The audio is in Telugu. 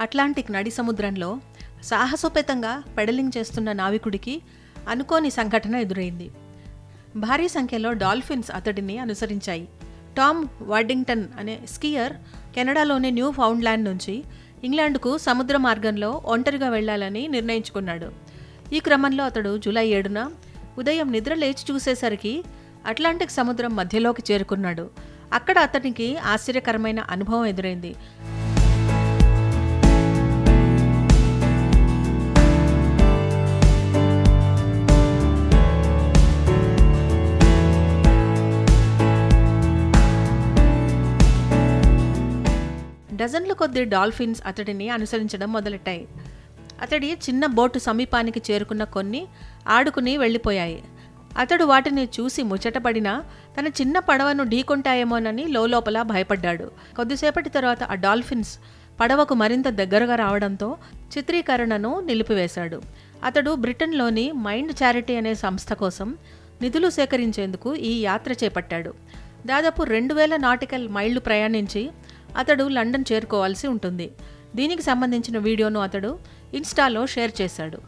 అట్లాంటిక్ నడి సముద్రంలో సాహసోపేతంగా పెడలింగ్ చేస్తున్న నావికుడికి అనుకోని సంఘటన ఎదురైంది. భారీ సంఖ్యలో డాల్ఫిన్స్ అతడిని అనుసరించాయి. టామ్ వార్డింగ్టన్ అనే స్కీయర్ కెనడాలోని న్యూ ఫౌండ్లాండ్ నుంచి ఇంగ్లాండ్కు సముద్ర మార్గంలో ఒంటరిగా వెళ్ళాలని నిర్ణయించుకున్నాడు. ఈ క్రమంలో అతడు జూలై ఏడున ఉదయం నిద్ర లేచి చూసేసరికి అట్లాంటిక్ సముద్రం మధ్యలోకి చేరుకున్నాడు. అక్కడ అతనికి ఆశ్చర్యకరమైన అనుభవం ఎదురైంది. డజన్ల కొద్ది డాల్ఫిన్స్ అతడిని అనుసరించడం మొదలెట్టాయి. అతడి చిన్న బోటు సమీపానికి చేరుకున్న కొన్ని ఆడుకుని వెళ్ళిపోయాయి. అతడు వాటిని చూసి ముచ్చటపడినా తన చిన్న పడవను ఢీకొంటాయేమోనని లోపల భయపడ్డాడు. కొద్దిసేపటి తర్వాత ఆ డాల్ఫిన్స్ పడవకు మరింత దగ్గరగా రావడంతో చిత్రీకరణను నిలిపివేశాడు. అతడు బ్రిటన్లోని మైండ్ చారిటీ అనే సంస్థ కోసం నిధులు సేకరించేందుకు ఈ యాత్ర చేపట్టాడు. దాదాపు రెండు వేల నాటికల్ మైళ్ళు ప్రయాణించి అతడు లండన్ చేరుకోవాల్సి ఉంటుంది. దీనికి సంబంధించిన వీడియోను అతడు ఇన్స్టాలో షేర్ చేశాడు.